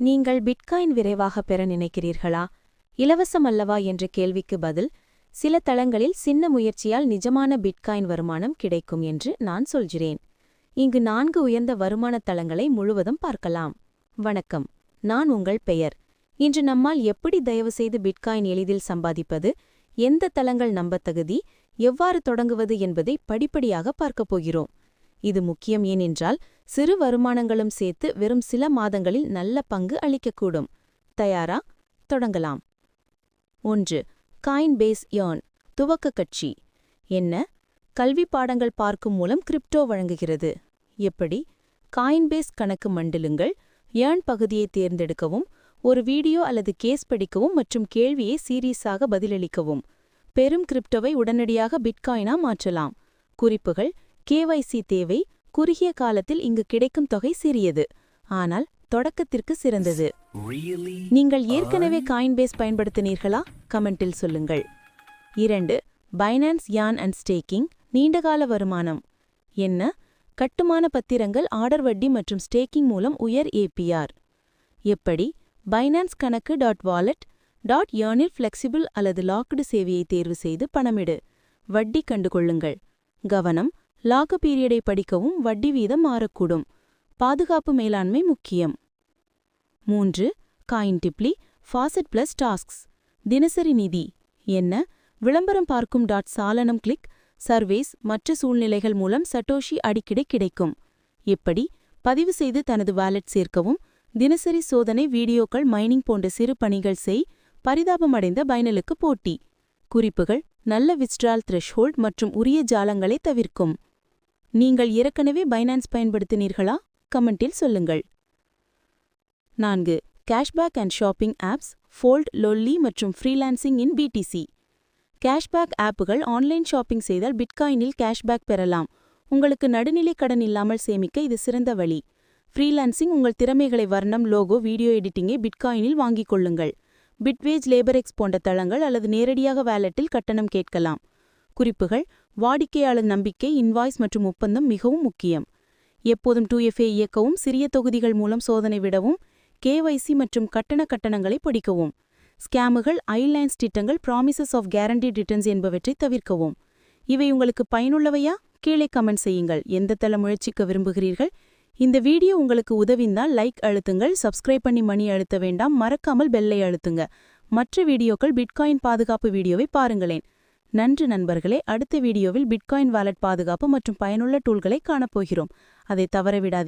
நீங்கள் பிட்காயின் விரைவாக பெற நினைக்கிறீர்களா? இலவசம் அல்லவா என்ற கேள்விக்கு பதில் சில தளங்களில் சின்ன முயற்சியால் நிஜமான பிட்காயின் வருமானம் கிடைக்கும் என்று நான் சொல்கிறேன். இங்கு நான்கு உயர்ந்த வருமான தளங்களை முழுவதும் பார்க்கலாம். வணக்கம் நான் உங்கள் பெயர். இன்று நம்மால் எப்படி தயவுசெய்து பிட்காயின் எளிதில் சம்பாதிப்பது எந்த தளங்கள் நம்பத்தகுதி எவ்வாறு தொடங்குவது என்பதை படிப்படியாக பார்க்கப் போகிறோம். இது முக்கியம் ஏனென்றால் சிறு வருமானங்களும் சேர்த்து வெறும் சில மாதங்களில் நல்ல பங்கு அளிக்கக்கூடும். தயாரா? தொடங்கலாம். ஒன்று காயின் பேஸ் ஏர்ன் துவக்க கட்சி. என்ன? கல்வி பாடங்கள் பார்க்கும் மூலம் கிரிப்டோ வழங்குகிறது. எப்படி? காயின்பேஸ் கணக்கு மண்டலுங்கள் ஏர்ன் பகுதியை தேர்ந்தெடுக்கவும் ஒரு வீடியோ அல்லது கேஸ் படிக்கவும் மற்றும் கேள்வியை சீரியஸாக பதிலளிக்கவும். பெரும் கிரிப்டோவை உடனடியாக பிட்காயினா மாற்றலாம். குறிப்புகள் கேவைசி தேவை. குறுகிய காலத்தில் இங்கு கிடைக்கும் தொகை சிறியது. ஆனால் தொடக்கத்திற்கு சிறந்தது? நீங்கள் ஏற்கனவே காயின்பேஸ் பயன்படுத்தினீர்களா? கமெண்டில் சொல்லுங்கள். இரண்டு பைனான்ஸ் யான் அண்ட் ஸ்டேக்கிங் நீண்டகால வருமானம். என்ன? கட்டுமான பத்திரங்கள் ஆர்டர் வட்டி மற்றும் ஸ்டேக்கிங் மூலம் உயர் ஏபிஆர் எப்படி? பைனான்ஸ் கணக்கு டாட் வாலெட் டாட் ஏர்னில் ஃப்ளெக்சிபிள் அல்லது லாக்டு சேவையை தேர்வு செய்து பணமிடு. வட்டி கண்டுகொள்ளுங்கள். கவனம் லாக் பீரியடை படிக்கவும் வட்டி வீதம் மாறக்கூடும். பாதுகாப்பு மேலாண்மை முக்கியம். மூன்று காயின் டிப்ளி ஃபாசட் பிளஸ் டாஸ்க்ஸ் தினசரி நிதி. என்ன? விளம்பரம் பார்க்கும் டாட் சாலனம் கிளிக் சர்வேஸ் மற்ற சூழ்நிலைகள் மூலம் சட்டோஷி அடிக்கடி கிடைக்கும். எப்படி? பதிவு செய்து தனது வாலெட் சேர்க்கவும். தினசரி சோதனை வீடியோக்கள் மைனிங் போன்ற சிறு பணிகள் செய். பரிதாபமடைந்த பைனலுக்கு போட்டி. குறிப்புகள் நல்ல விஸ்ட்ரால் த்ரெஷ்ஹோல்ட் மற்றும் உரிய ஜாலங்களை தவிர்க்கும். நீங்கள் ஏற்கனவே பைனான்ஸ் பயன்படுத்தினீர்களா? கமெண்டில் சொல்லுங்கள். நான்கு cashback and shopping apps Fold Lolli மற்றும் ஃப்ரீலான்சிங் இன் பிடிசி கேஷ்பேக் ஆப்புகள் ஆன்லைன் ஷாப்பிங் செய்தால் பிட்காயினில் கேஷ்பேக் பெறலாம். உங்களுக்கு நடுநிலை கடன் இல்லாமல் சேமிக்க இது சிறந்த வழி. ஃப்ரீலான்சிங் உங்கள் திறமைகளை வர்ணம் லோகோ வீடியோ எடிட்டிங்கை பிட்காயினில் வாங்கிக் கொள்ளுங்கள். பிட்வேஜ் லேபர் எக்ஸ் போன்ற தளங்கள் அல்லது நேரடியாக வேலட்டில் கட்டணம் கேட்கலாம். குறிப்புகள் வாடிக்கையாளர் நம்பிக்கை இன்வாய்ஸ் மற்றும் ஒப்பந்தம் மிகவும் முக்கியம். எப்போதும் டூ எஃப்ஏ இயக்கவும் சிறிய தொகுதிகள் மூலம் சோதனை விடவும் கேவைசி மற்றும் கட்டண கட்டணங்களை படிக்கவும். ஸ்கேமுகள் ஐலைன்ஸ் திட்டங்கள் ப்ராமிசஸ் ஆஃப் கேரண்டி ரிட்டர்ன்ஸ் என்பவற்றை தவிர்க்கவும். இவை உங்களுக்கு பயனுள்ளவையா? கீழே கமெண்ட் செய்யுங்கள். எந்த தள முயற்சிக்க விரும்புகிறீர்கள்? இந்த வீடியோ உங்களுக்கு உதவிந்தால் லைக் அழுத்துங்கள் சப்ஸ்கிரைப் பண்ணி மணி அழுத்த வேண்டாம் மறக்காமல் பெல்லை அழுத்துங்க. மற்ற வீடியோக்கள் பிட்காயின் பாதுகாப்பு வீடியோவை பாருங்களேன். நன்று நண்பர்களே அடுத்த வீடியோவில் பிட்காயின் வாலெட் பாதுகாப்பு மற்றும் பயனுள்ள டூல்களை காணப்போகிறோம். அதை தவறவிடாது